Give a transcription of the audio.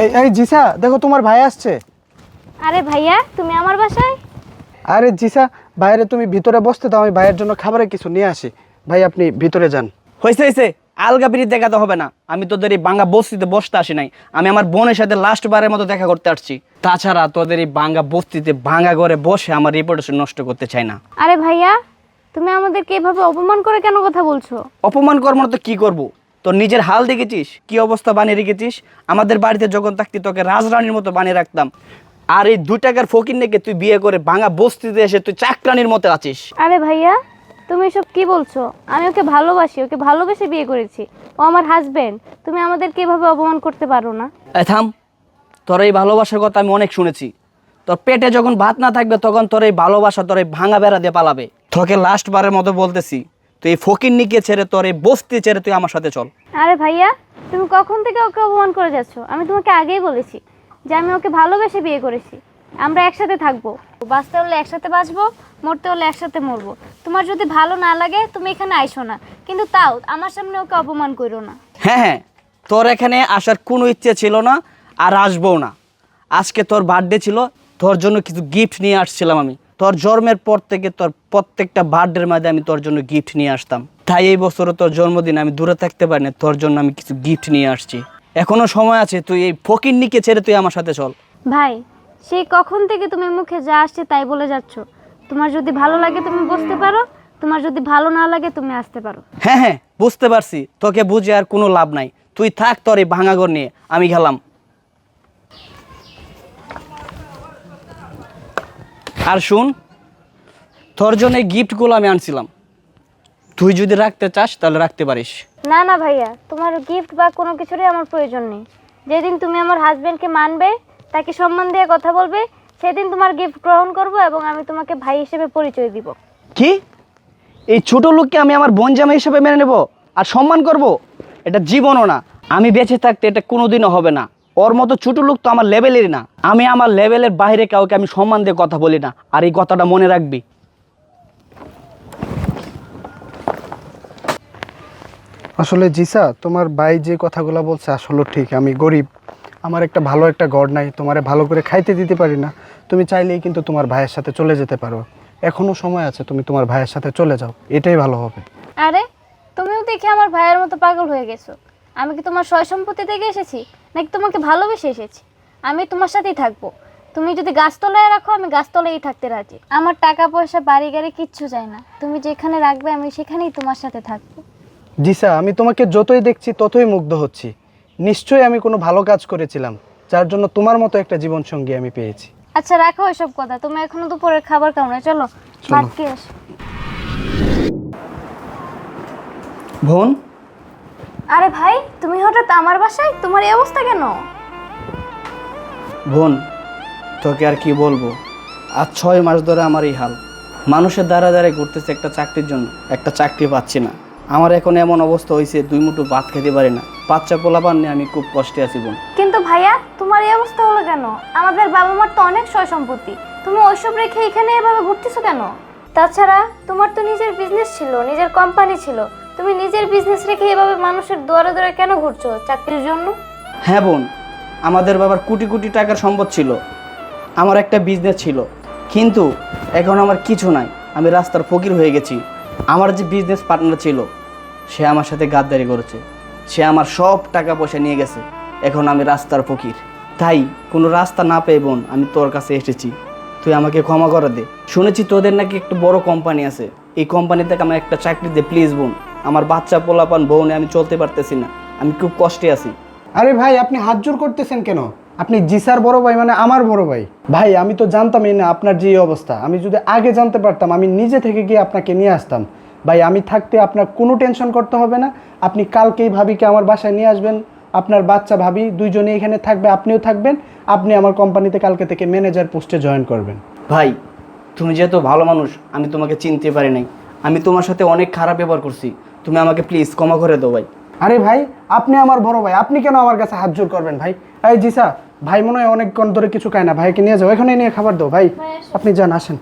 এই এই জিসা দেখো তোমার ভাই আসছে। আরে ভাইয়া তুমি আমার বাসায়? আরে জিসা বাইরে তুমি ভিতরে বসতে দাও আমি ভাইয়ের জন্য খাবারের কিছু নিয়ে আসি। ভাই আপনি ভিতরে যান। হয়েছে হয়েছে আলগা পিড়ি দেখাতে হবে না। আমি তোদের এই বাঙ্গা বস্তিতে বসতে আসি নাই। আমি আমার বোনের সাথে লাস্ট বারের মতো দেখা করতে আসছি। তাছাড়া তোদের এই বাঙ্গা বস্তিতে ভাঙ্গা ঘরে বসে আমার রিপোর্টেশন নষ্ট করতে চাই না। আরে ভাইয়া তুমি আমাদেরকে এভাবে অপমান করে কেন কথা বলছো? অপমান কর্ম তো কি করব? তোর নিজের হাল দেখেছিস? কি অবস্থা বানিয়ে রেখেছিস? আমাদের বাড়িতে যখন থাকতি তোকে রাজরানীর মতো বানিয়ে রাখতাম। আর এই দুই টাকার ফকির নেকে তুই বিয়ে করে ভাঙা বস্তিতে এসে তুই চাকরানির মতো আছিস। আরে ভাইয়া তুমি এসব কি বলছো? আমি ওকে ভালোবাসি ওকে ভালোবেসে বিয়ে করেছি। ও আমার হাজবেন্ড তুমি আমাদেরকে এভাবে অপমান করতে পারো না। থাম। তোর এই ভালোবাসার কথা আমি অনেক শুনেছি। তোর পেটে যখন ভাত না থাকবে তখন তোর এই ভালোবাসা তোর এই ভাঙা বেড়া দিয়ে পালাবে। তোকে লাস্ট বারের মতো বলতেছি। তুই এই ফকির নিকে ছেড়ে তোর এই বস্তি ছেড়ে তুই আমার সাথে চল। আরে ভাইয়া তুমি কখন থেকে ওকে অপমান করে যাচ্ছ? আমি তোমাকে আগেই বলেছি যে আমি ওকে ভালোবেসে বিয়ে করেছি। আমরা একসাথে থাকব। বাঁচতে হলে একসাথে বাঁচবো মরতে হলে একসাথে মরবো। তোমার যদি ভালো না লাগে তুমি এখানে আইসো না। কিন্তু তাও আমার সামনে ওকে অপমান করো না। হ্যাঁ হ্যাঁ তোর এখানে আসার কোনো ইচ্ছে ছিল না আর আসব না। আজকে তোর বার্থডে ছিল তোর জন্য কিছু গিফট নিয়ে আসছিলাম আমি। তোর জন্মের পর থেকে তোর প্রত্যেকটা বার্থডের মাঝে আমি তোর জন্য গিফট নিয়ে আসতাম। তাই এই বছরও তোর জন্মদিন আমি দূরে থাকতে পারি না তোর জন্য আমি কিছু গিফট নিয়ে আসছি। এখনও সময় আছে তুই এই ফকির নিকে ছেড়ে তুই আমার সাথে চল। ভাই সেই কখন থেকে তুমি মুখে যা আসছে তাই বলে যাচ্ছ? তোমার যদি ভালো লাগে তুমি বসতে পারো তোমার যদি ভালো না লাগে তুমি আসতে পারো। হ্যাঁ হ্যাঁ বুঝতে পারছি। তোকে বুঝে আর কোনো লাভ নাই। তুই থাক তোর এই ভাঙাগর নিয়ে আমি গেলাম। আর শুন তোর জন্য এই গিফটগুলো আমি আনছিলাম। তুই যদি রাখতে চাস তাহলে রাখতে পারিস। না না ভাইয়া তোমার গিফট বা কোনো কিছুরই আমার প্রয়োজন নেই। যেদিন তুমি আমার হাজবেন্ডকে মানবে তাকে সম্মান দিয়ে কথা বলবে সেদিন তোমার গিফট গ্রহণ করব এবং আমি তোমাকে ভাই হিসেবে পরিচয় দিব। কি? এই ছোট লোককে আমি আমার বোন হিসেবে মেনে নেব আর সম্মান করব? এটা জীবনও না। আমি বেঁচে থাকতে এটা কোনোদিনও হবে না। ওর মতো ছোট লোক তো আমার লেভেলেরই না। আমি আমার লেভেলের বাইরে কাউকে আমি সম্মান দিয়ে কথা বলি না। আর এই কথাটা মনে রাখবি। আসলে জিসা তোমার ভাই যে কথাগুলো বলছে আসলে ঠিক। আমি গরিব। আমার একটা ভালো একটা ঘর নাই। তোমারে ভালো করে খাইতে দিতে পারি না। তুমি চাইলেই কিন্তু তোমার ভাইয়ের সাথে চলে যেতে পারো। এখনও সময় আছে তুমি তোমার ভাইয়ের সাথে চলে যাও। এটাই ভালো হবে। আরে তুমিও দেখি আমার ভাইয়ের মতো পাগল হয়ে গেছো। আমি কি তোমার সয় সম্পত্তি থেকে এসেছি? নাকি তোমাকে ভালোবেসে এসেছি? আমি তোমার সাথেই থাকব। তুমি যদি গাছতলায় রাখো আমি গাছতলায় থাকতে রাজি। আমার টাকা পয়সা বাড়ি গাড়ি কিচ্ছু চাই না। তুমি যেখানে রাখবে আমি সেখানেই তোমার সাথে থাকব। জিসা আমি তোমাকে যতই দেখছি ততই মুগ্ধ হচ্ছি। নিশ্চয়ই আমি কোনো ভালো কাজ করেছিলাম যার জন্য তোমার মতো একটা জীবনসঙ্গী আমি পেয়েছি। আচ্ছা রাখো এসব কথা। তুমি এখনও দুপুরের খাবার খাও না। চলো ভাত খেয়ে আসো বোন? আরে ভাই তুমি হঠাৎ আমার বাসায়? তোমার এই অবস্থা কেন? বোন তোকে আর কি বলব? আজ ছয় মাস ধরে আমার এই হাল। মানুষের দ্বারা দ্বারা ঘুরতেছে একটা চাকরির জন্য। একটা চাকরি পাচ্ছি না। আমার এখন এমন অবস্থা হয়েছে দুই মুঠো ভাত খেতে পারি না। বাচ্চা পোলাপান নিয়ে আমি খুব কষ্টে আছি বোন। কিন্তু ভাইয়া তোমার এই অবস্থা হলো কেন? আমাদের বাবা মার তো অনেক সয় সম্পত্তি। তুমি ওইসব রেখে এখানে এভাবে ঘুরতেছো কেন? তাছাড়া তোমার তো নিজের বিজনেস ছিল নিজের কোম্পানি ছিল। তুমি নিজের বিজনেস রেখে এভাবে মানুষের দুয়ারে দুয়ারে কেন ঘুরছো? চাকরির জন্য? হ্যাঁ বোন, আমাদের বাবার কোটি কোটি টাকার সম্পদ ছিল। আমার একটা বিজনেস ছিল। কিন্তু এখন আমার কিছু নাই। আমি রাস্তার ফকির হয়ে গেছি। আমার যে বিজনেস পার্টনার ছিল, সে আমার সাথে গাদ্দারি করেছে। সে আমার সব টাকা পয়সা নিয়ে গেছে। এখন আমি রাস্তার ফকির। তাই কোনো রাস্তা না পেয়ে বোন, আমি তোর কাছে এসেছি। তুই আমাকে ক্ষমা করে দে। শুনেছি তোদের নাকি একটা বড় কোম্পানি আছে। এই কোম্পানি থেকে আমার একটা চাকরি দে প্লিজ বোন। আমার বাচ্চা পোলাপান বউনে আমি চলতে পারতেছি না। আমি খুব কষ্টে আছি। আরে ভাই আপনি হাত জোর করতেছেন কেন? আপনি জিসার বড় ভাই মানে আমার বড় ভাই। ভাই আমি তো জানতামই না আপনার যে অবস্থা। আমি যদি আগে জানতে পারতাম আমি নিজে থেকে গিয়ে আপনাকে নিয়ে আসতাম। ভাই আমি থাকতে আপনার কোনো টেনশন করতে হবে না। আপনি কালকেই ভাবিকে আমার বাসায় নিয়ে আসবেন। আপনার বাচ্চা ভাবি দুইজনে এখানে থাকবে আপনিও থাকবেন। আপনি আমার কোম্পানিতে কালকে থেকে ম্যানেজার পোস্টে জয়েন করবেন। ভাই তুমি যেহেতু ভালো মানুষ আমি তোমাকে চিনতে পারি নাই। আমি তোমার সাথে অনেক খারাপ ব্যবহার করছি। তুমি আমাকে প্লিজ ক্ষমা করে দাও ভাই। আরে ভাই আপনি আমার বড় ভাই আপনি কেন আমার কাছে হাত জোর করবেন ভাই? এই জিসা ভাই মনে হয় অনেকক্ষণ ধরে কিছু খায় না ভাইকে নিয়ে যাও এখানে নিয়ে খাবার দাও ভাই। আপনি যান আসেন।